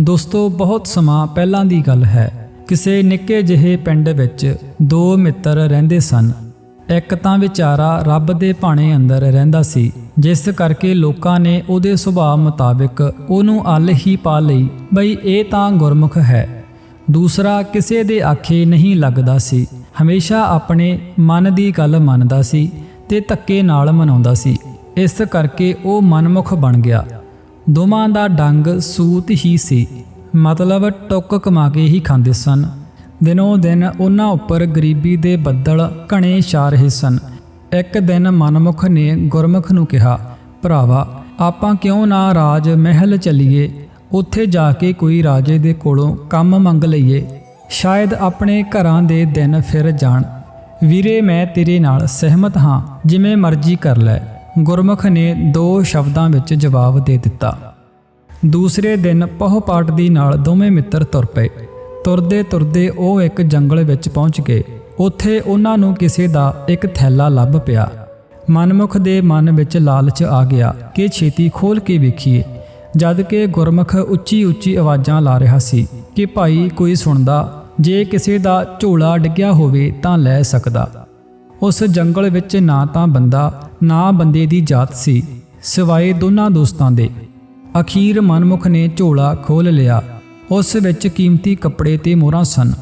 ਦੋਸਤੋ, ਬਹੁਤ ਸਮਾਂ ਪਹਿਲਾਂ ਦੀ ਗੱਲ ਹੈ। ਕਿਸੇ ਨਿੱਕੇ ਜਿਹੇ ਪਿੰਡ ਵਿੱਚ ਦੋ ਮਿੱਤਰ ਰਹਿੰਦੇ ਸਨ। ਇੱਕ ਤਾਂ ਵਿਚਾਰਾ ਰੱਬ ਦੇ ਭਾਣੇ ਅੰਦਰ ਰਹਿੰਦਾ ਸੀ, ਜਿਸ ਕਰਕੇ ਲੋਕਾਂ ਨੇ ਉਹਦੇ ਸੁਭਾਅ ਮੁਤਾਬਿਕ ਉਹਨੂੰ ਅੱਲ ਹੀ ਪਾ ਲਈ, ਬਈ ਇਹ ਤਾਂ ਗੁਰਮੁਖ ਹੈ। ਦੂਸਰਾ, ਕਿਸੇ ਦੇ ਆਖੇ ਨਹੀਂ ਲੱਗਦਾ ਸੀ। ਹਮੇਸ਼ਾ ਆਪਣੇ ਮਨ ਦੀ ਗੱਲ ਮੰਨਦਾ ਸੀ ਤੇ ਧੱਕੇ ਨਾਲ ਮਨਾਉਂਦਾ ਸੀ। ਇਸ ਕਰਕੇ ਉਹ ਮਨਮੁਖ ਬਣ ਗਿਆ। ਦੋਵਾਂ ਦਾ ਡੰਗ ਸੂਤ ਹੀ ਸੀ। ਮਤਲਬ ਟੁੱਕ ਕਮਾ ਕੇ ਹੀ ਖਾਂਦੇ ਸਨ। ਦਿਨੋਂ ਦਿਨ ਉਹਨਾਂ ਉੱਪਰ ਗਰੀਬੀ ਦੇ ਬੱਦਲ ਘਣੇ ਛਾ ਰਹੇ ਸਨ। ਇੱਕ ਦਿਨ ਮਨਮੁਖ ਨੇ ਗੁਰਮੁਖ ਨੂੰ ਕਿਹਾ, ਭਰਾਵਾ, ਆਪਾਂ ਕਿਉਂ ਨਾ ਰਾਜ ਮਹਿਲ ਚੱਲੀਏ? ਉੱਥੇ ਜਾ ਕੇ ਕੋਈ ਰਾਜੇ ਦੇ ਕੋਲੋਂ ਕੰਮ ਮੰਗ ਲਈਏ। ਸ਼ਾਇਦ ਆਪਣੇ ਘਰਾਂ ਦੇ ਦਿਨ ਫਿਰ ਜਾਣ। ਵੀਰੇ, ਮੈਂ ਤੇਰੇ ਨਾਲ ਸਹਿਮਤ ਹਾਂ। ਜਿਵੇਂ ਮਰਜ਼ੀ ਕਰ ਲੈ। ਗੁਰਮੁਖ ਨੇ ਦੋ ਸ਼ਬਦਾਂ ਵਿੱਚ ਜਵਾਬ ਦੇ ਦਿੱਤਾ। ਦੂਸਰੇ ਦਿਨ ਪਹੁਪਾਟ ਦੀ ਨਾਲ ਦੋਵੇਂ ਮਿੱਤਰ ਤੁਰ ਪਏ। ਤੁਰਦੇ ਤੁਰਦੇ ਉਹ ਇੱਕ ਜੰਗਲ ਵਿੱਚ ਪਹੁੰਚ ਗਏ। ਉੱਥੇ ਉਹਨਾਂ ਨੂੰ ਕਿਸੇ ਦਾ ਇੱਕ ਥੈਲਾ ਲੱਭ ਪਿਆ। ਮਨਮੁਖ ਦੇ ਮਨ ਵਿੱਚ ਲਾਲਚ ਆ ਗਿਆ ਕਿ ਛੇਤੀ ਖੋਲ ਕੇ ਵੇਖੀਏ। ਜਦ ਕਿ ਗੁਰਮੁਖ ਉੱਚੀ ਉੱਚੀ ਆਵਾਜ਼ਾਂ ਲਾ ਰਿਹਾ ਸੀ ਕਿ ਭਾਈ ਕੋਈ ਸੁਣਦਾ, ਜੇ ਕਿਸੇ ਦਾ ਝੋਲਾ ਡਿੱਗਿਆ ਹੋਵੇ ਤਾਂ ਲੈ ਸਕਦਾ। ਉਸ ਜੰਗਲ ਵਿੱਚ ਨਾ ਤਾਂ ਬੰਦਾ ਨਾ ਬੰਦੇ ਦੀ ਜਾਤ ਸੀ, ਸਿਵਾਏ ਦੋਨਾਂ ਦੋਸਤਾਂ ਦੇ। ਅਖੀਰ ਮਨਮੁਖ ਨੇ ਝੋਲਾ ਖੋਲ ਲਿਆ। ਉਸ ਵਿੱਚ ਕੀਮਤੀ ਕੱਪੜੇ ਤੇ ਮੋਹਰਾਂ ਸਨ।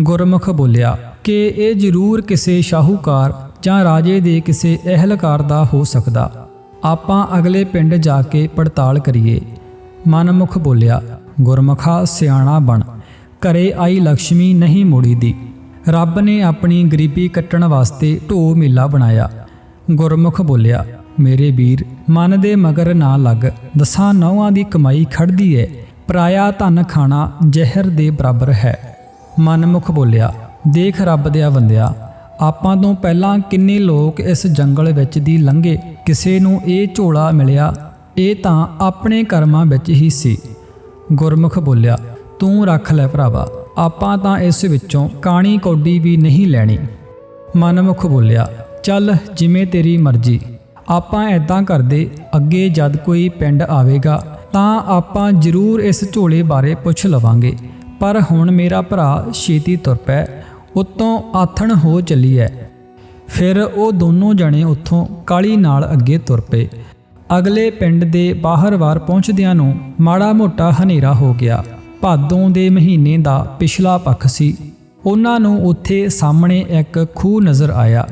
ਗੁਰਮੁਖ ਬੋਲਿਆ, ਕਿ ਇਹ ਜ਼ਰੂਰ ਕਿਸੇ ਸ਼ਾਹੂਕਾਰ ਜਾਂ ਰਾਜੇ ਦੇ ਕਿਸੇ ਅਹਿਲਕਾਰ ਦਾ ਹੋ ਸਕਦਾ। ਆਪਾਂ ਅਗਲੇ ਪਿੰਡ ਜਾ ਕੇ ਪੜਤਾਲ ਕਰੀਏ। ਮਨਮੁਖ ਬੋਲਿਆ, ਗੁਰਮੁਖਾ ਸਿਆਣਾ ਬਣ। ਘਰੇ ਆਈ ਲక్ష్ਮੀ ਨਹੀਂ ਮੁੜੀ ਦੀ ਰੱਬ ਨੇ ਆਪਣੀ ਗਰੀਬੀ ਕੱਟਣ ਵਾਸਤੇ ਢੋ ਮੇਲਾ ਬਣਾਇਆ। ਗੁਰਮੁਖ ਬੋਲਿਆ, ਮੇਰੇ ਵੀਰ, ਮਨ ਦੇ ਮਗਰ ਨਾ ਲੱਗ। ਦਸਾਂ ਨੌਆਂ ਦੀ ਕਮਾਈ ਖੜਦੀ ਏ। ਪਰਾਇਆ ਧਨ ਖਾਣਾ ਜ਼ਹਿਰ ਦੇ ਬਰਾਬਰ ਹੈ। ਮਨਮੁਖ ਬੋਲਿਆ, ਦੇਖ ਰੱਬ ਦੇ ਬੰਦਿਆ, ਆਪਾਂ ਤੋਂ ਪਹਿਲਾਂ ਕਿੰਨੇ ਲੋਕ ਇਸ ਜੰਗਲ ਵਿੱਚ ਦੀ ਲੰਘੇ। ਕਿਸੇ ਨੂੰ ਇਹ ਝੋਲਾ ਮਿਲਿਆ, ਇਹ ਤਾਂ ਆਪਣੇ ਕਰਮਾਂ ਵਿੱਚ ਹੀ ਸੀ। ਗੁਰਮੁਖ ਬੋਲਿਆ, ਤੂੰ ਰੱਖ ਲੈ ਭਰਾਵਾ, ਆਪਾਂ ਤਾਂ ਇਸ ਵਿੱਚੋਂ ਕਾਣੀ ਕੌਡੀ ਵੀ ਨਹੀਂ ਲੈਣੀ। ਮਨਮੁਖ ਬੋਲਿਆ ਚੱਲ ਜਿਵੇਂ ਤੇਰੀ ਮਰਜ਼ੀ। ਆਪਾਂ ਐਦਾਂ ਕਰਦੇ, ਅੱਗੇ ਜਦ ਕੋਈ ਪਿੰਡ ਆਵੇਗਾ, ਤਾਂ ਆਪਾਂ ਜ਼ਰੂਰ ਇਸ ਝੋਲੇ ਬਾਰੇ ਪੁੱਛ ਲਵਾਂਗੇ। ਪਰ ਹੁਣ ਮੇਰਾ ਭਰਾ ਛੇਤੀ ਤੁਰ ਪੈ, ਉਤੋਂ ਆਥਣ ਹੋ ਚੱਲੀ ਐ। ਫਿਰ ਉਹ ਦੋਨੋਂ ਜਣੇ ਉੱਥੋਂ ਕਾਲੀ ਨਾਲ ਅੱਗੇ ਤੁਰ ਪਏ। ਅਗਲੇ ਪਿੰਡ ਦੇ ਬਾਹਰ-ਬਾਰ ਪਹੁੰਚਦਿਆਂ ਨੂੰ ਮਾੜਾ ਮੋਟਾ ਹਨੇਰਾ ਹੋ ਗਿਆ। ਭਾਦੋਂ ਦੇ ਮਹੀਨੇ ਦਾ ਪਿਛਲਾ ਪੱਖ ਸੀ। ਉਹਨਾਂ ਨੂੰ ਉੱਥੇ ਸਾਹਮਣੇ ਇੱਕ ਖੂਹ ਨਜ਼ਰ ਆਇਆ।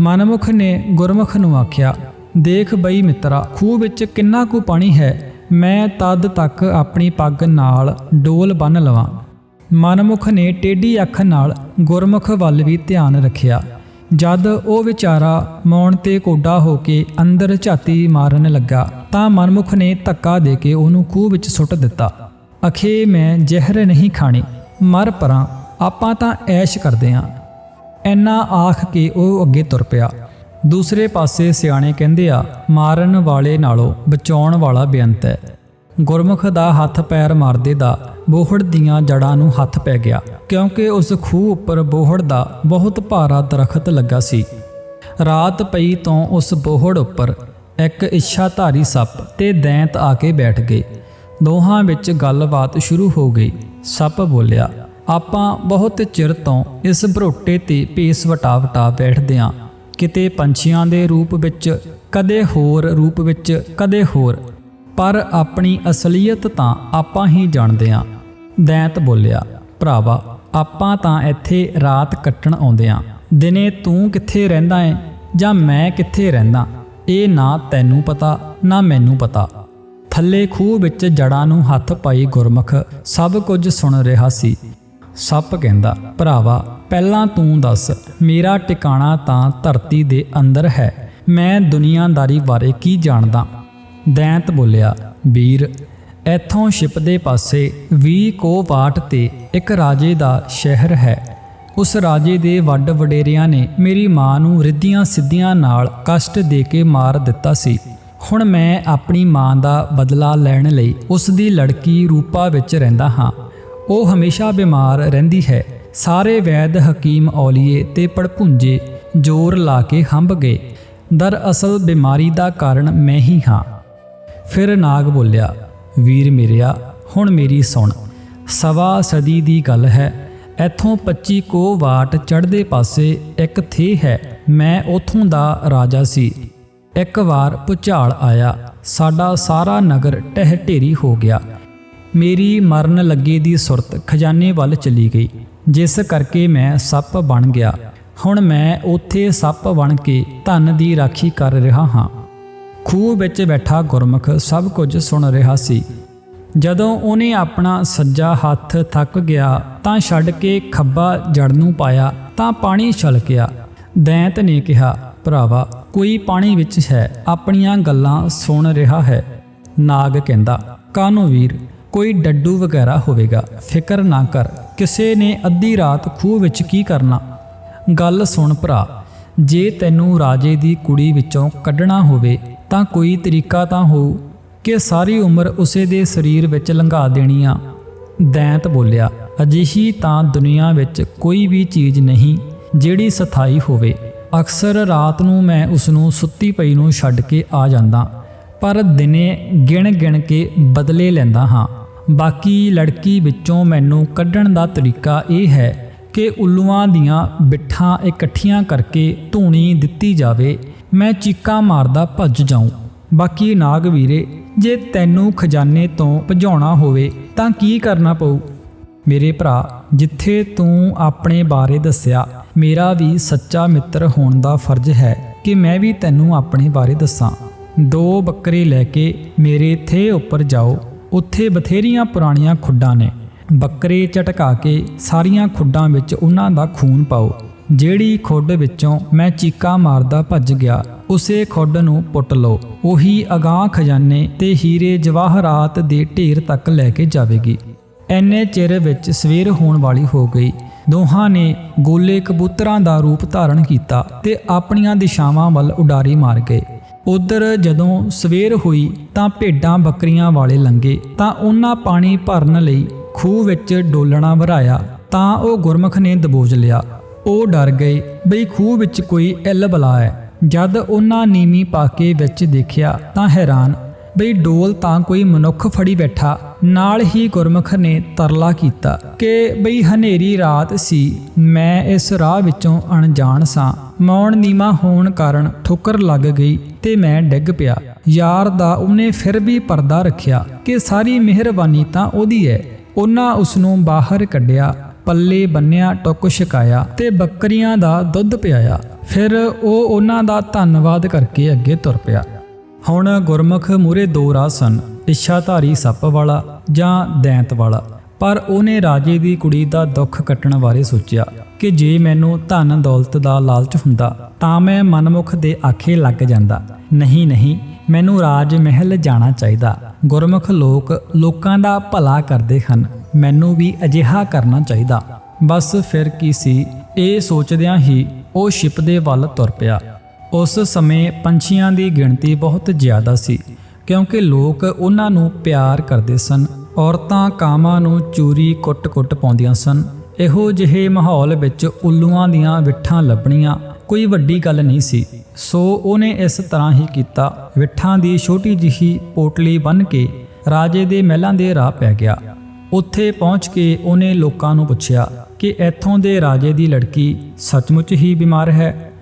ਮਨਮੁਖ ਨੇ ਗੁਰਮੁਖ ਨੂੰ ਆਖਿਆ, ਦੇਖ ਬਈ ਮਿੱਤਰਾ, ਖੂਹ ਵਿੱਚ ਕਿੰਨਾ ਕੁ ਪਾਣੀ ਹੈ? ਮੈਂ ਤਦ ਤੱਕ ਆਪਣੀ ਪੱਗ ਨਾਲ ਡੋਲ ਬੰਨ ਲਵਾਂ। ਮਨਮੁਖ ਨੇ ਟੇਢੀ ਅੱਖ ਨਾਲ ਗੁਰਮੁਖ ਵੱਲ ਵੀ ਧਿਆਨ ਰੱਖਿਆ। ਜਦ ਉਹ ਵਿਚਾਰਾ ਮੌਣ ਤੇ ਕੋਡਾ ਹੋ ਕੇ ਅੰਦਰ ਝਾਤੀ ਮਾਰਨ ਲੱਗਾ, ਤਾਂ ਮਨਮੁਖ ਨੇ ਧੱਕਾ ਦੇ ਕੇ ਉਹਨੂੰ ਖੂਹ ਵਿੱਚ ਸੁੱਟ ਦਿੱਤਾ। ਅਖੇ, ਮੈਂ ਜ਼ਹਿਰ ਨਹੀਂ ਖਾਣੀ। ਮਰ ਪਰਾਂ, ਆਪਾਂ ਤਾਂ ਐਸ਼ ਕਰਦੇ ਆਂ। ਐਨਾ ਆਖ ਕੇ ਉਹ ਅੱਗੇ ਤੁਰ ਪਿਆ। ਦੂਸਰੇ ਪਾਸੇ ਸਿਆਣੇ ਕਹਿੰਦੇ ਆ, ਮਾਰਨ ਵਾਲੇ ਨਾਲੋਂ ਬਚਾਉਣ ਵਾਲਾ ਬੇਅੰਤ ਹੈ। ਗੁਰਮੁਖ ਦਾ ਹੱਥ ਪੈਰ ਮਾਰਦੇ ਦਾ ਬੋਹੜ ਦੀਆਂ ਜੜਾਂ ਨੂੰ ਹੱਥ ਪੈ ਗਿਆ, ਕਿਉਂਕਿ ਉਸ ਖੂਹ ਉੱਪਰ ਬੋਹੜ ਦਾ ਬਹੁਤ ਭਾਰਾ ਦਰਖਤ ਲੱਗਾ ਸੀ। ਰਾਤ ਪਈ ਤੋਂ ਉਸ ਬੋਹੜ ਉੱਪਰ ਇੱਕ ਇੱਛਾਧਾਰੀ ਸੱਪ ਤੇ ਦੈਂਤ ਆ ਕੇ ਬੈਠ ਗਏ। ਦੋਹਾਂ ਵਿੱਚ ਗੱਲਬਾਤ ਸ਼ੁਰੂ ਹੋ ਗਈ। ਸੱਪ ਬੋਲਿਆ ਆਪਾਂ ਬਹੁਤ ਚਿਰ ਤੋਂ ਇਸ ਭਰੋਟੇ ਤੇ ਭੇਸ ਵਟਾ ਵਟਾ ਬੈਠਦੇ ਆਂ। ਕਿਤੇ ਪੰਛੀਆਂ ਦੇ ਰੂਪ ਵਿੱਚ, ਕਦੇ ਹੋਰ ਰੂਪ ਵਿੱਚ, ਕਦੇ ਹੋਰ। ਪਰ ਆਪਣੀ ਅਸਲੀਅਤ ਤਾਂ ਆਪਾਂ ਹੀ ਜਾਣਦੇ ਆਂ। ਦੈਂਤ ਬੋਲਿਆ, ਭਰਾਵਾ, ਆਪਾਂ ਤਾਂ ਇੱਥੇ ਰਾਤ ਕੱਟਣ ਆਉਂਦੇ ਆਂ। ਦਿਨੇ ਤੂੰ ਕਿੱਥੇ ਰਹਿੰਦਾ ਏ ਜਾਂ ਮੈਂ ਕਿੱਥੇ ਰਹਿੰਦਾ? ਇਹ ਨਾ ਤੈਨੂੰ ਪਤਾ, ਨਾ ਮੈਨੂੰ ਪਤਾ। ਥੱਲੇ ਖੂਹ ਵਿੱਚ ਜੜਾਂ ਨੂੰ ਹੱਥ ਪਾਈ ਗੁਰਮੁਖ ਸਭ ਕੁਝ ਸੁਣ ਰਿਹਾ ਸੀ। ਸੱਪ ਕਹਿੰਦਾ, ਭਰਾਵਾ, ਪਹਿਲਾਂ ਤੂੰ ਦੱਸ, ਮੇਰਾ ਟਿਕਾਣਾ ਤਾਂ ਧਰਤੀ ਦੇ ਅੰਦਰ ਹੈ। ਮੈਂ ਦੁਨੀਆਦਾਰੀ ਬਾਰੇ ਕੀ ਜਾਣਦਾ? ਦੈਂਤ ਬੋਲਿਆ, ਵੀਰ, ਇੱਥੋਂ ਸ਼ਿਪ ਦੇ ਪਾਸੇ 20 ਕੋ ਵਾਟ ਤੇ ਇੱਕ ਰਾਜੇ ਦਾ ਸ਼ਹਿਰ ਹੈ। ਉਸ ਰਾਜੇ ਦੇ ਵੱਡ ਵਡੇਰਿਆਂ ਨੇ ਮੇਰੀ ਮਾਂ ਨੂੰ ਰਿੱਧੀਆਂ ਸਿੱਧੀਆਂ ਨਾਲ ਕਸ਼ਟ ਦੇ ਕੇ ਮਾਰ ਦਿੱਤਾ ਸੀ। ਹੁਣ ਮੈਂ ਆਪਣੀ ਮਾਂ ਦਾ ਬਦਲਾ ਲੈਣ ਲਈ ਉਸ ਦੀ ਲੜਕੀ ਰੂਪਾ ਵਿੱਚ ਰਹਿੰਦਾ ਹਾਂ। ਉਹ ਹਮੇਸ਼ਾ ਬਿਮਾਰ ਰਹਿੰਦੀ ਹੈ। ਸਾਰੇ ਵੈਦ, ਹਕੀਮ, ਔਲੀਏ ਤੇ ਪੜਪੁੰਜੇ ਜ਼ੋਰ ਲਾ ਕੇ ਹੰਭ ਗਏ। ਦਰਅਸਲ ਬਿਮਾਰੀ ਦਾ ਕਾਰਨ ਮੈਂ ਹੀ ਹਾਂ। ਫਿਰ ਨਾਗ ਬੋਲਿਆ, ਵੀਰ ਮੇਰਿਆ, ਹੁਣ ਮੇਰੀ ਸੁਣ। ਸਵਾ ਸਦੀ ਦੀ ਗੱਲ ਹੈ, ਇੱਥੋਂ 25 ਕੋ ਵਾਟ ਚੜ੍ਹਦੇ ਪਾਸੇ ਇੱਕ ਥੇ ਹੈ। ਮੈਂ ਉਥੋਂ ਦਾ ਰਾਜਾ ਸੀ। ਇੱਕ ਵਾਰ ਭੁਚਾਲ ਆਇਆ, ਸਾਡਾ ਸਾਰਾ ਨਗਰ ਟਹਿ ਢੇਰੀ ਹੋ ਗਿਆ। ਮੇਰੀ ਮਰਨ ਲੱਗੇ ਦੀ ਸੁਰਤ ਖਜ਼ਾਨੇ ਵੱਲ ਚਲੀ ਗਈ, ਜਿਸ ਕਰਕੇ ਮੈਂ ਸੱਪ ਬਣ ਗਿਆ। ਹੁਣ ਮੈਂ ਉੱਥੇ ਸੱਪ ਬਣ ਕੇ ਧਨ ਦੀ ਰਾਖੀ ਕਰ ਰਿਹਾ ਹਾਂ। ਖੂਹ ਵਿੱਚ ਬੈਠਾ ਗੁਰਮੁਖ ਸਭ ਕੁਝ ਸੁਣ ਰਿਹਾ ਸੀ। ਜਦੋਂ ਉਹਨੇ ਆਪਣਾ ਸੱਜਾ ਹੱਥ ਥੱਕ ਗਿਆ, ਤਾਂ ਛੱਡ ਕੇ ਖੱਬਾ ਜੜ ਨੂੰ ਪਾਇਆ, ਤਾਂ ਪਾਣੀ ਛਲਕਿਆ ਦੈਂਤ ਨੇ ਕਿਹਾ, ਭਰਾਵਾ, ਕੋਈ ਪਾਣੀ ਵਿੱਚ ਹੈ, ਆਪਣੀਆਂ ਗੱਲਾਂ ਸੁਣ ਰਿਹਾ ਹੈ। ਨਾਗ ਕਹਿੰਦਾ ਕਾਨੂੰ ਵੀਰ ਕੋਈ ਡੱਡੂ ਵਗੈਰਾ ਹੋਵੇਗਾ। ਫਿਕਰ ਨਾ ਕਰ, ਕਿਸੇ ਨੇ ਅੱਧੀ ਰਾਤ ਖੂਹ ਵਿੱਚ ਕੀ ਕਰਨਾ? ਗੱਲ ਸੁਣ ਭਰਾ, ਜੇ ਤੈਨੂੰ ਰਾਜੇ ਦੀ ਕੁੜੀ ਵਿੱਚੋਂ ਕੱਢਣਾ ਹੋਵੇ, ਤਾਂ ਕੋਈ ਤਰੀਕਾ ਤਾਂ ਹੋ ਕਿ ਸਾਰੀ ਉਮਰ ਉਸੇ ਦੇ ਸਰੀਰ ਵਿੱਚ ਲੰਘਾ ਦੇਣੀ ਆ। ਦੈਂਤ ਬੋਲਿਆ, ਅਜਿਹੀ ਤਾਂ ਦੁਨੀਆ ਵਿੱਚ ਕੋਈ ਵੀ ਚੀਜ਼ ਨਹੀਂ ਜਿਹੜੀ ਸਥਾਈ ਹੋਵੇ। ਅਕਸਰ ਰਾਤ ਨੂੰ ਮੈਂ ਉਸ ਨੂੰ ਸੁੱਤੀ ਪਈ ਨੂੰ ਛੱਡ ਕੇ ਆ ਜਾਂਦਾ, ਪਰ ਦਿਨੇ ਗਿਣ ਗਿਣ ਕੇ ਬਦਲੇ ਲੈਂਦਾ ਹਾਂ। ਬਾਕੀ ਲੜਕੀ ਵਿੱਚੋਂ ਮੈਨੂੰ ਕੱਢਣ ਦਾ ਤਰੀਕਾ ਇਹ ਹੈ ਕਿ ਉੱਲੂਆਂ ਦੀਆਂ ਬਿੱਠਾਂ ਇਕੱਠੀਆਂ ਕਰਕੇ ਧੂਣੀ ਦਿੱਤੀ ਜਾਵੇ। ਮੈਂ ਚੀਕਾਂ ਮਾਰਦਾ ਭੱਜ ਜਾਉਂ ਬਾਕੀ ਨਾਗ ਵੀਰੇ ਜੇ ਤੈਨੂੰ ਖਜ਼ਾਨੇ ਤੋਂ ਭਜਾਉਣਾ ਹੋਵੇ ਤਾਂ ਕੀ ਕਰਨਾ ਪਊ? ਮੇਰੇ ਭਰਾ, ਜਿੱਥੇ ਤੂੰ ਆਪਣੇ ਬਾਰੇ ਦੱਸਿਆ, ਮੇਰਾ ਵੀ ਸੱਚਾ ਮਿੱਤਰ ਹੋਣ ਦਾ ਫਰਜ਼ ਹੈ ਕਿ ਮੈਂ ਵੀ ਤੈਨੂੰ ਆਪਣੇ ਬਾਰੇ ਦੱਸਾਂ। ਦੋ ਬੱਕਰੇ ਲੈ ਕੇ ਮੇਰੇ ਥੇ ਉੱਪਰ ਜਾਓ। ਉੱਥੇ ਬਥੇਰੀਆਂ ਪੁਰਾਣੀਆਂ ਖੁੱਡਾਂ ਨੇ। ਬੱਕਰੇ ਝਟਕਾ ਕੇ ਸਾਰੀਆਂ ਖੁੱਡਾਂ ਵਿੱਚ ਉਹਨਾਂ ਦਾ ਖੂਨ ਪਾਓ। ਜਿਹੜੀ ਖੁੱਡ ਵਿੱਚੋਂ ਮੈਂ ਚੀਕਾ ਮਾਰਦਾ ਭੱਜ ਗਿਆ, ਉਸੇ ਖੁੱਡ ਨੂੰ ਪੁੱਟ ਲਓ। ਉਹੀ ਅਗਾਹ ਖਜ਼ਾਨੇ ਤੇ ਹੀਰੇ ਜਵਾਹਰਾਤ ਦੇ ਢੇਰ ਤੱਕ ਲੈ ਕੇ ਜਾਵੇਗੀ। ਐਨੇ ਚਿਰ ਵਿੱਚ ਸਵੇਰ ਹੋਣ ਵਾਲੀ ਹੋ ਗਈ। ਦੋਹਾਂ ਨੇ ਗੋਲੇ ਕਬੂਤਰਾਂ ਦਾ ਰੂਪ ਧਾਰਨ ਕੀਤਾ ਤੇ ਆਪਣੀਆਂ ਦਿਸ਼ਾਵਾਂ ਵੱਲ ਉਡਾਰੀ ਮਾਰ ਗਏ। ਉਧਰ ਜਦੋਂ ਸਵੇਰ ਹੋਈ ਤਾਂ ਭੇਡਾਂ ਬੱਕਰੀਆਂ ਵਾਲੇ ਲੰਗੇ ਤਾਂ ਉਹਨਾਂ ਪਾਣੀ ਭਰਨ ਲਈ ਖੂਹ ਵਿੱਚ ਡੋਲਣਾ ਭਰਾਇਆ ਤਾਂ ਉਹ ਗੁਰਮੁਖ ਨੇ ਦਬੋਚ ਲਿਆ। ਉਹ ਡਰ ਗਏ ਬਈ ਖੂਹ ਵਿੱਚ ਕੋਈ ਇੱਲ ਬਲਾ ਹੈ। ਜਦ ਉਹਨਾਂ ਨੀਵੀਂ ਪਾ ਕੇ ਵਿੱਚ ਦੇਖਿਆ ਤਾਂ ਹੈਰਾਨ, ਬਈ ਡੋਲ ਤਾਂ ਕੋਈ ਮਨੁੱਖ ਫੜੀ ਬੈਠਾ। ਨਾਲ ਹੀ ਗੁਰਮੁਖ ਨੇ ਤਰਲਾ ਕੀਤਾ ਕਿ ਬਈ ਹਨੇਰੀ ਰਾਤ ਸੀ, ਮੈਂ ਇਸ ਰਾਹ ਵਿੱਚੋਂ ਅਣਜਾਣ ਸਾਂ। ਮੌਣ ਨੀਮਾ ਹੋਣ ਕਾਰਨ ਠੋਕਰ ਲੱਗ ਗਈ ਤੇ ਮੈਂ ਡਿੱਗ ਪਿਆ। ਯਾਰ ਦਾ ਉਹਨੇ ਫਿਰ ਵੀ ਪਰਦਾ ਰੱਖਿਆ ਕਿ ਸਾਰੀ ਮਿਹਰਬਾਨੀ ਤਾਂ ਉਹਦੀ ਹੈ ਉਹਨਾਂ ਉਸ ਨੂੰ ਬਾਹਰ ਕੱਢਿਆ, ਪੱਲੇ ਬੰਨਿਆ, ਟੁੱਕ ਛਕਾਇਆ ਤੇ ਬੱਕਰੀਆਂ ਦਾ ਦੁੱਧ ਪਿਆਇਆ। ਫਿਰ ਉਹ ਉਹਨਾਂ ਦਾ ਧੰਨਵਾਦ ਕਰਕੇ ਅੱਗੇ ਤੁਰ ਪਿਆ। ਹੁਣ ਗੁਰਮੁਖ ਮੂਰੇ ਦੋ ਰਾਹ ਸਨ, ਇੱਛਾਧਾਰੀ ਸੱਪ ਵਾਲਾ ਜਾਂ ਦੈਂਤ ਵਾਲਾ। ਪਰ ਉਹਨੇ ਰਾਜੇ ਦੀ ਕੁੜੀ ਦਾ ਦੁੱਖ ਕੱਟਣ ਬਾਰੇ ਸੋਚਿਆ। ਕਿ ਜੇ ਮੈਨੂੰ ਧਨ ਦੌਲਤ ਦਾ ਲਾਲਚ ਹੁੰਦਾ, ਤਾਂ ਮੈਂ ਮਨਮੁਖ ਦੇ ਆਖੇ ਲੱਗ ਜਾਂਦਾ। ਨਹੀਂ ਨਹੀਂ, ਮੈਨੂੰ ਰਾਜ ਮਹਿਲ ਜਾਣਾ ਚਾਹੀਦਾ। ਗੁਰਮੁਖ ਲੋਕ ਲੋਕਾਂ ਦਾ ਭਲਾ ਕਰਦੇ ਹਨ, ਮੈਨੂੰ ਵੀ ਅਜਿਹਾ ਕਰਨਾ ਚਾਹੀਦਾ। ਬਸ ਫਿਰ ਕੀ ਸੀ, ਇਹ ਸੋਚਦਿਆਂ ਹੀ ਉਹ ਸ਼ਿਪ ਦੇ ਵੱਲ ਤੁਰ ਪਿਆ। ਉਸ ਸਮੇਂ ਪੰਛੀਆਂ ਦੀ ਗਿਣਤੀ ਬਹੁਤ ਜ਼ਿਆਦਾ ਸੀ, ਕਿਉਂਕਿ ਲੋਕ ਉਹਨਾਂ ਨੂੰ ਪਿਆਰ ਕਰਦੇ ਸਨ, ਔਰਤਾਂ ਕਾਮਾਂ ਨੂੰ ਚੂਰੀ ਕੁੱਟ-ਕੁੱਟ ਪਾਉਂਦੀਆਂ ਸਨ ਇਹੋ ਜਿਹੇ ਮਾਹੌਲ ਵਿੱਚ ਉੱਲੂਆਂ ਦੀਆਂ ਵਿਠਾਂ ਲੱਭਣੀਆਂ ਕੋਈ ਵੱਡੀ ਗੱਲ ਨਹੀਂ ਸੀ। ਸੋ ਉਹਨੇ ਇਸ ਤਰ੍ਹਾਂ ਹੀ ਕੀਤਾ। ਵਿਠਾਂ ਦੀ ਛੋਟੀ ਜਿਹੀ ਪੋਟਲੀ ਬੰਨ ਕੇ ਰਾਜੇ ਦੇ ਮਹਿਲਾਂ ਦੇ ਰਾਹ ਪੈ ਗਿਆ। ਉੱਥੇ ਪਹੁੰਚ ਕੇ ਉਹਨੇ ਲੋਕਾਂ ਨੂੰ ਪੁੱਛਿਆ ਕਿ ਇੱਥੋਂ ਦੇ ਰਾਜੇ ਦੀ ਲੜਕੀ ਸੱਚਮੁੱਚ ਹੀ ਬਿਮਾਰ ਹੈ?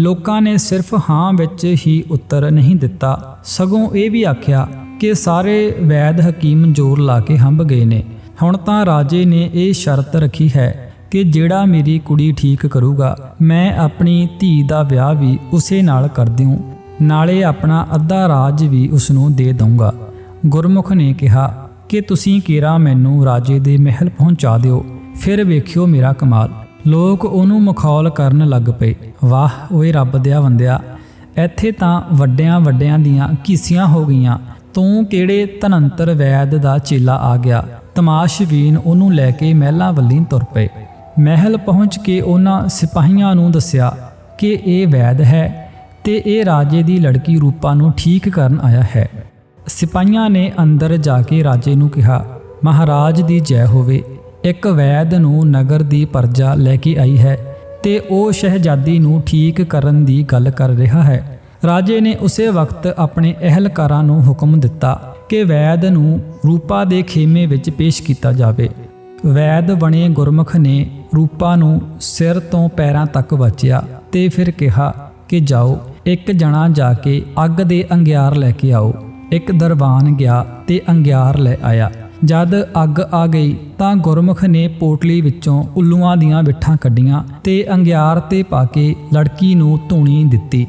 ਲੋਕਾਂ ਨੇ ਸਿਰਫ ਹਾਂ ਵਿੱਚ ਹੀ ਉੱਤਰ ਨਹੀਂ ਦਿੱਤਾ। ਸਗੋਂ ਇਹ ਵੀ ਆਖਿਆ ਕਿ ਸਾਰੇ ਵੈਦ ਹਕੀਮ ਜ਼ੋਰ ਲਾ ਕੇ ਹੰਬ ਗਏ ਨੇ। ਹੁਣ ਤਾਂ ਰਾਜੇ ਨੇ ਇਹ ਸ਼ਰਤ ਰੱਖੀ ਹੈ ਕਿ ਜਿਹੜਾ ਮੇਰੀ ਕੁੜੀ ਠੀਕ ਕਰੂਗਾ, ਮੈਂ ਆਪਣੀ ਧੀ ਦਾ ਵਿਆਹ ਵੀ ਉਸੇ ਨਾਲ ਕਰ ਦਿਉ। ਨਾਲੇ ਆਪਣਾ ਅੱਧਾ ਰਾਜ ਵੀ ਉਸ ਨੂੰ ਦੇ ਦਊਂਗਾ। ਗੁਰਮੁਖ ਨੇ ਕਿਹਾ, ਕਿ ਤੁਸੀਂ ਕੇਰਾ ਮੈਨੂੰ ਰਾਜੇ ਦੇ ਮਹਿਲ ਪਹੁੰਚਾ ਦਿਓ। ਫਿਰ ਵੇਖਿਓ ਮੇਰਾ ਕਮਾਲ। ਲੋਕ ਉਹਨੂੰ ਮਖੌਲ ਕਰਨ ਲੱਗ ਪਏ। ਵਾਹ, ਓਏ ਰੱਬ ਦਿਆ ਵੰਦਿਆ, ਇੱਥੇ ਤਾਂ ਵੱਡਿਆਂ ਵੱਡਿਆਂ ਦੀਆਂ ਕੀਸੀਆਂ ਹੋ ਗਈਆਂ। ਤੂੰ ਕਿਹੜੇ ਧਨੰਤਰ ਵੈਦ ਦਾ ਚੇਲਾ ਆ ਗਿਆ। ਤਮਾਸ਼ਬੀਨ ਉਹਨੂੰ ਲੈ ਕੇ ਮਹਿਲਾਂ ਵੱਲੀ ਤੁਰ ਪਏ। ਮਹਿਲ ਪਹੁੰਚ ਕੇ ਉਹਨਾਂ ਸਿਪਾਹੀਆਂ ਨੂੰ ਦੱਸਿਆ ਕਿ ਇਹ ਵੈਦ ਹੈ ਤੇ ਇਹ ਰਾਜੇ ਦੀ ਲੜਕੀ ਰੂਪਾ ਨੂੰ ਠੀਕ ਕਰਨ ਆਇਆ ਹੈ। ਸਿਪਾਹੀਆਂ ਨੇ ਅੰਦਰ ਜਾ ਕੇ ਰਾਜੇ ਨੂੰ ਕਿਹਾ, ਮਹਾਰਾਜ ਦੀ ਜੈ ਹੋਵੇ, ਇੱਕ ਵੈਦ ਨੂੰ ਨਗਰ ਦੀ ਪਰਜਾ ਲੈ ਕੇ ਆਈ ਹੈ ਤੇ ਉਹ ਸ਼ਹਿਜ਼ਾਦੀ ਨੂੰ ਠੀਕ ਕਰਨ ਦੀ ਗੱਲ ਕਰ ਰਿਹਾ ਹੈ। ਰਾਜੇ ਨੇ ਉਸੇ ਵਕਤ ਆਪਣੇ ਅਹਿਲਕਾਰਾਂ ਨੂੰ ਹੁਕਮ ਦਿੱਤਾ ਕਿ ਵੈਦ ਨੂੰ ਰੂਪਾ ਦੇ ਖੇਮੇ ਵਿੱਚ ਪੇਸ਼ ਕੀਤਾ ਜਾਵੇ। ਵੈਦ ਬਣੇ ਗੁਰਮੁਖ ਨੇ ਰੂਪਾ ਨੂੰ ਸਿਰ ਤੋਂ ਪੈਰਾਂ ਤੱਕ ਵਾਚਿਆ ਤੇ ਫਿਰ ਕਿਹਾ ਕਿ ਜਾਓ, ਇੱਕ ਜਣਾ ਜਾ ਕੇ ਅੱਗ ਦੇ ਅੰਗਿਆਰ ਲੈ ਕੇ ਆਓ। ਇੱਕ ਦਰਬਾਨ ਗਿਆ ਤੇ ਅੰਗਿਆਰ ਲੈ ਆਇਆ। ਜਦ ਅੱਗ ਆ ਗਈ ਤਾਂ ਗੁਰਮੁਖ ਨੇ ਪੋਟਲੀ ਵਿੱਚੋਂ ਉੱਲੂਆਂ ਦੀਆਂ ਵਿੱਠਾਂ ਕੱਢੀਆਂ ਤੇ ਅੰਗਿਆਰ ਤੇ ਪਾ ਕੇ ਲੜਕੀ ਨੂੰ ਧੂਣੀ ਦਿੱਤੀ।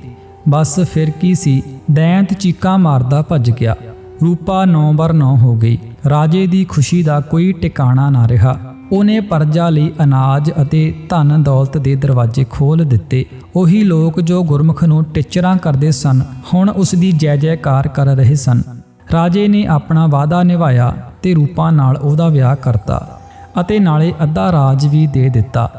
ਬਸ ਫਿਰ ਕੀ ਸੀ, ਦੈਂਤ ਚੀਕਾਂ ਮਾਰਦਾ ਭੱਜ ਗਿਆ। ਰੂਪਾ ਨੌ ਬਰ ਨੌ ਹੋ ਗਈ। ਰਾਜੇ ਦੀ ਖੁਸ਼ੀ ਦਾ ਕੋਈ ਟਿਕਾਣਾ ਨਾ ਰਿਹਾ। ਉਹਨੇ ਪਰਜਾ ਲਈ ਅਨਾਜ ਅਤੇ ਧਨ ਦੌਲਤ ਦੇ ਦਰਵਾਜ਼ੇ ਖੋਲ ਦਿੱਤੇ। ਉਹੀ ਲੋਕ ਜੋ ਗੁਰਮੁਖ ਨੂੰ ਟਿਚਰਾਂ ਕਰਦੇ ਸਨ, ਹੁਣ ਉਸ ਦੀ ਜੈ ਜੈਕਾਰ ਕਰ ਰਹੇ ਸਨ। ਰਾਜੇ ਨੇ ਆਪਣਾ ਵਾਅਦਾ ਨਿਭਾਇਆ ਤੇ ਰੂਪਾ ਨਾਲ ਉਹਦਾ ਵਿਆਹ ਕਰਤਾ ਅਤੇ ਨਾਲੇ ਅੱਧਾ ਰਾਜ ਵੀ ਦੇ ਦਿੱਤਾ।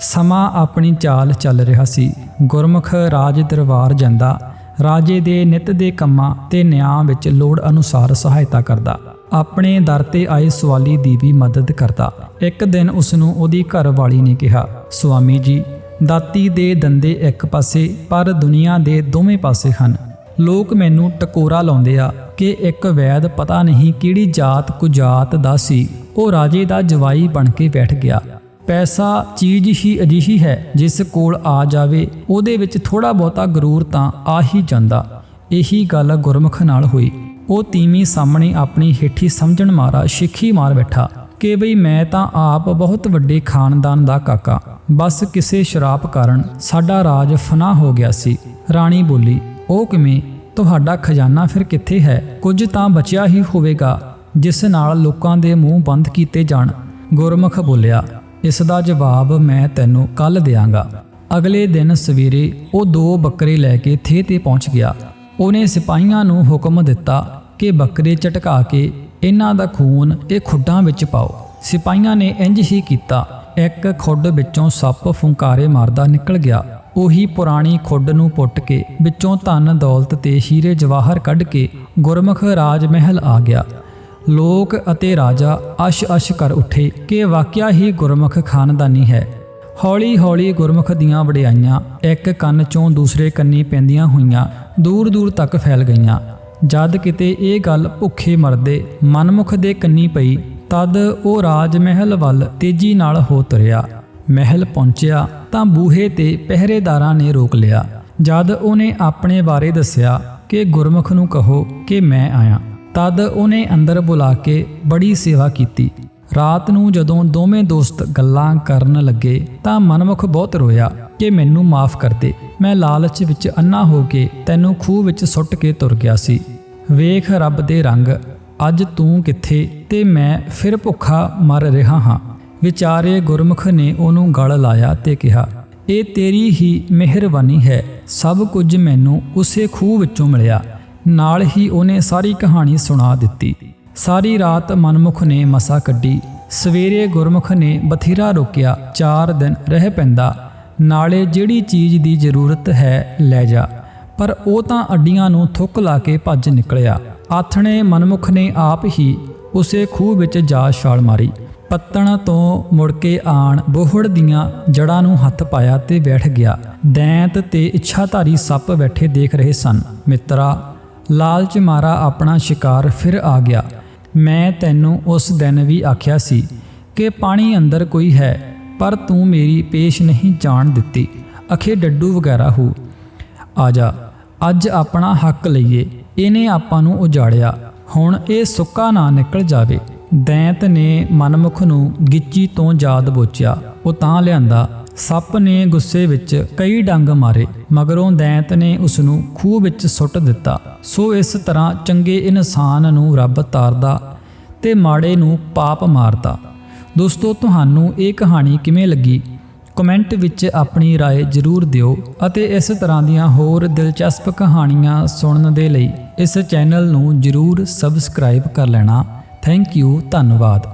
ਸਮਾਂ ਆਪਣੀ ਚਾਲ ਚੱਲ ਰਿਹਾ ਸੀ। ਗੁਰਮੁਖ ਰਾਜ ਦਰਬਾਰ ਜਾਂਦਾ ਰਾਜੇ ਦੇ ਨਿਤ ਦੇ ਕੰਮਾਂ ਤੇ ਨਿਆਂ ਵਿੱਚ ਲੋੜ ਅਨੁਸਾਰ ਸਹਾਇਤਾ ਕਰਦਾ। ਆਪਣੇ ਦਰ ਤੇ ਆਏ ਸਵਾਲੀ ਦੀ ਵੀ ਮਦਦ ਕਰਦਾ। ਇੱਕ ਦਿਨ ਉਸ ਨੂੰ ਉਹਦੀ ਘਰ ਵਾਲੀ ਨੇ ਕਿਹਾ, ਸੁਆਮੀ ਜੀ, ਦਾਤੀ ਦੇ ਦੰਦੇ ਇੱਕ ਪਾਸੇ, ਪਰ ਦੁਨੀਆ ਦੇ ਦੋਵੇਂ ਪਾਸੇ ਹਨ। ਲੋਕ ਮੈਨੂੰ ਟਕੋਰਾ ਲਾਉਂਦੇ ਆ ਕਿ ਇੱਕ ਵੈਦ ਪਤਾ ਨਹੀਂ ਕਿਹੜੀ ਜਾਤ ਕੁਜਾਤ ਦਾ ਸੀ। ਉਹ ਰਾਜੇ ਦਾ ਜਵਾਈ ਬਣ ਕੇ ਬੈਠ ਗਿਆ। ਪੈਸਾ ਚੀਜ਼ ਹੀ ਅਜਿਹੀ ਹੈ ਜਿਸ ਕੋਲ ਆ ਜਾਵੇ, ਉਹਦੇ ਵਿੱਚ ਥੋੜਾ ਬਹੁਤਾ ਗਰੂਰ ਤਾਂ ਆ ਹੀ ਜਾਂਦਾ। ਇਹੀ ਗੱਲ ਗੁਰਮੁਖ ਨਾਲ ਹੋਈ। ਉਹ ਤੀਵੀਂ ਸਾਹਮਣੇ ਆਪਣੀ ਹੇਠੀ ਸਮਝਣ ਮਾਰਾ ਸਿੱਖੀ ਮਾਰ ਬੈਠਾ ਕਿ ਬਈ ਮੈਂ ਤਾਂ ਆਪ ਬਹੁਤ ਵੱਡੇ ਖਾਨਦਾਨ ਦਾ ਕਾਕਾ। ਬਸ ਕਿਸੇ ਸ਼ਰਾਪ ਕਾਰਨ ਸਾਡਾ ਰਾਜ ਫਨਾ ਹੋ ਗਿਆ ਸੀ। ਰਾਣੀ ਬੋਲੀ, ਉਹ ਕਿਵੇਂ? ਤੁਹਾਡਾ ਖਜ਼ਾਨਾ ਫਿਰ ਕਿੱਥੇ ਹੈ? ਕੁਝ ਤਾਂ ਬਚਿਆ ਹੀ ਹੋਵੇਗਾ, ਜਿਸ ਨਾਲ ਲੋਕਾਂ ਦੇ ਮੂੰਹ ਬੰਦ ਕੀਤੇ ਜਾਣ। ਗੁਰਮੁਖ ਬੋਲਿਆ ਇਸ ਦਾ ਜਵਾਬ ਮੈਂ ਤੈਨੂੰ ਕੱਲ ਦਿਆਂਗਾ। ਅਗਲੇ ਦਿਨ ਸਵੇਰੇ ਉਹ ਦੋ ਬੱਕਰੇ ਲੈ ਕੇ ਥੇ ਤੇ ਪਹੁੰਚ ਗਿਆ। ਉਹਨੇ ਸਿਪਾਹੀਆਂ ਨੂੰ ਹੁਕਮ ਦਿੱਤਾ ਕਿ ਬੱਕਰੇ ਝਟਕਾ ਕੇ ਇਹਨਾਂ ਦਾ ਖੂਨ ਇਹ ਖੁੱਡਾਂ ਵਿੱਚ ਪਾਓ। ਸਿਪਾਹੀਆਂ ਨੇ ਇੰਜ ਹੀ ਕੀਤਾ। ਇੱਕ ਖੁੱਡ ਵਿੱਚੋਂ ਸੱਪ ਫੁੰਕਾਰੇ ਮਾਰਦਾ ਨਿਕਲ ਗਿਆ। ਉਹੀ ਪੁਰਾਣੀ ਖੁੱਡ ਨੂੰ ਪੁੱਟ ਕੇ ਵਿੱਚੋਂ ਧਨ ਦੌਲਤ ਤੇ ਹੀਰੇ ਜਵਾਹਰ ਕੱਢ ਕੇ ਗੁਰਮੁਖ ਰਾਜ ਮਹਿਲ ਆ ਗਿਆ। ਲੋਕ ਅਤੇ ਰਾਜਾ ਅਸ਼-ਅਸ਼ ਕਰ ਉੱਠੇ ਕਿ ਵਾਕਿਆ ਹੀ ਗੁਰਮੁਖ ਖਾਨਦਾਨੀ ਹੈ। ਹੌਲੀ-ਹੌਲੀ ਗੁਰਮੁਖ ਦੀਆਂ ਵਡਿਆਈਆਂ ਇੱਕ ਕੰਨ ਚੋਂ ਦੂਸਰੇ ਕੰਨੀ ਪੈਂਦੀਆਂ ਹੋਈਆਂ ਦੂਰ-ਦੂਰ ਤੱਕ ਫੈਲ ਗਈਆਂ। ਜਦ ਕਿਤੇ ਇਹ ਗੱਲ ਭੁੱਖੇ ਮਰਦੇ ਮਨਮੁਖ ਦੇ ਕੰਨੀ ਪਈ, ਤਦ ਉਹ ਰਾਜ ਮਹਿਲ ਵੱਲ ਤੇਜ਼ੀ ਨਾਲ ਹੋ ਤੁਰਿਆ। ਮਹਿਲ ਪਹੁੰਚਿਆ ਤਾਂ ਬੂਹੇ ਤੇ ਪਹਿਰੇਦਾਰਾਂ ਨੇ ਰੋਕ ਲਿਆ। ਜਦ ਉਹਨੇ ਆਪਣੇ ਬਾਰੇ ਦੱਸਿਆ ਕਿ ਗੁਰਮੁਖ ਨੂੰ ਕਹੋ ਕਿ ਮੈਂ ਆਇਆ। ਤਦ ਉਹਨੇ ਅੰਦਰ ਬੁਲਾ ਕੇ ਬੜੀ ਸੇਵਾ ਕੀਤੀ। ਰਾਤ ਨੂੰ ਜਦੋਂ ਦੋਵੇਂ ਦੋਸਤ ਗੱਲਾਂ ਕਰਨ ਲੱਗੇ ਤਾਂ ਮਨਮੁਖ ਬਹੁਤ ਰੋਇਆ ਕਿ ਮੈਨੂੰ ਮਾਫ ਕਰ ਦੇ। ਮੈਂ ਲਾਲਚ ਵਿੱਚ ਅੰਨਾ ਹੋ ਕੇ ਤੈਨੂੰ ਖੂਹ ਵਿੱਚ ਸੁੱਟ ਕੇ ਤੁਰ ਗਿਆ ਸੀ। ਵੇਖ ਰੱਬ ਦੇ ਰੰਗ, ਅੱਜ ਤੂੰ ਕਿੱਥੇ ਤੇ ਮੈਂ ਫਿਰ ਭੁੱਖਾ ਮਰ ਰਿਹਾ ਹਾਂ। ਵਿਚਾਰੇ ਗੁਰਮੁਖ ਨੇ ਉਹਨੂੰ ਗਲ ਲਾਇਆ ਤੇ ਕਿਹਾ, ਇਹ ਤੇਰੀ ਹੀ ਮਿਹਰਬਾਨੀ ਹੈ। ਸਭ ਕੁਝ ਮੈਨੂੰ ਉਸੇ ਖੂਹ ਵਿੱਚੋਂ ਮਿਲਿਆ। ਨਾਲ ਹੀ ਉਹਨੇ ਸਾਰੀ ਕਹਾਣੀ ਸੁਣਾ ਦਿੱਤੀ। ਸਾਰੀ ਰਾਤ ਮਨਮੁਖ ਨੇ ਮਸਾ ਕੱਢੀ। ਸਵੇਰੇ ਗੁਰਮੁਖ ਨੇ ਬਥੇਰਾ ਰੋਕਿਆ। ਚਾਰ ਦਿਨ ਰਹਿ ਪੈਂਦਾ। ਨਾਲੇ ਜਿਹੜੀ ਚੀਜ਼ ਦੀ ਜ਼ਰੂਰਤ ਹੈ, ਲੈ ਜਾ। ਪਰ ਉਹ ਤਾਂ ਅੱਡੀਆਂ ਨੂੰ ਥੁੱਕ ਲਾ ਕੇ ਭੱਜ ਨਿਕਲਿਆ। ਆਥਣੇ ਮਨਮੁਖ ਨੇ ਆਪ ਹੀ ਉਸੇ ਖੂਹ ਵਿੱਚ ਜਾ ਛਾਲ ਮਾਰੀ। ਪੱਤਣ ਤੋਂ ਮੁੜ ਕੇ ਆਣ ਬੋਹੜ ਦੀਆਂ ਜੜਾਂ ਨੂੰ ਹੱਥ ਪਾਇਆ ਤੇ ਬੈਠ ਗਿਆ। ਦੈਂਤ ਤੇ ਇੱਛਾਧਾਰੀ ਸੱਪ ਬੈਠੇ ਦੇਖ ਰਹੇ ਸਨ। ਮਿੱਤਰਾ ਲਾਲਚ ਮਾਰਾ ਆਪਣਾ ਸ਼ਿਕਾਰ ਫਿਰ ਆ ਗਿਆ। ਮੈਂ ਤੈਨੂੰ ਉਸ ਦਿਨ ਵੀ ਆਖਿਆ ਸੀ ਕਿ ਪਾਣੀ ਅੰਦਰ ਕੋਈ ਹੈ, ਪਰ ਤੂੰ ਮੇਰੀ ਪੇਸ਼ ਨਹੀਂ ਜਾਣ ਦਿੱਤੀ। ਅਖੇ ਡੱਡੂ ਵਗੈਰਾ ਹੋ। ਆ ਜਾ, ਅੱਜ ਆਪਣਾ ਹੱਕ ਲਈਏ, ਇਹਨੇ ਆਪਾਂ ਨੂੰ ਉਜਾੜਿਆ। ਹੁਣ ਇਹ ਸੁੱਕਾ ਨਾ ਨਿਕਲ ਜਾਵੇ। ਦੈਂਤ ਨੇ ਮਨਮੁਖ ਨੂੰ ਗਿੱਚੀ ਤੋਂ ਯਾਦ ਬੋਚਿਆ। ਉਹ ਤਾਂ ਲਿਆਂਦਾ ਸੱਪ ਨੇ ਗੁੱਸੇ ਵਿੱਚ ਕਈ ਡੰਗ ਮਾਰੇ ਮਗਰੋਂ ਦੈਂਤ ਨੇ ਉਸ ਨੂੰ ਖੂਹ ਵਿੱਚ ਸੁੱਟ ਦਿੱਤਾ ਸੋ ਇਸ ਤਰ੍ਹਾਂ ਚੰਗੇ ਇਨਸਾਨ ਨੂੰ ਰੱਬ ਤਾਰਦਾ ਤੇ ਮਾੜੇ ਨੂੰ ਪਾਪ ਮਾਰਦਾ ਦੋਸਤੋ ਤੁਹਾਨੂੰ ਇਹ ਕਹਾਣੀ ਕਿਵੇਂ ਲੱਗੀ ਕਮੈਂਟ ਵਿੱਚ ਆਪਣੀ رائے ਜ਼ਰੂਰ ਦਿਓ ਅਤੇ ਇਸ ਤਰ੍ਹਾਂ ਦੀਆਂ ਹੋਰ ਦਿਲਚਸਪ ਕਹਾਣੀਆਂ ਸੁਣਨ ਦੇ ਲਈ ਇਸ ਚੈਨਲ ਨੂੰ ਜ਼ਰੂਰ ਸਬਸਕ੍ਰਾਈਬ ਕਰ ਲੈਣਾ ਥੈਂਕ ਯੂ ਧੰਨਵਾਦ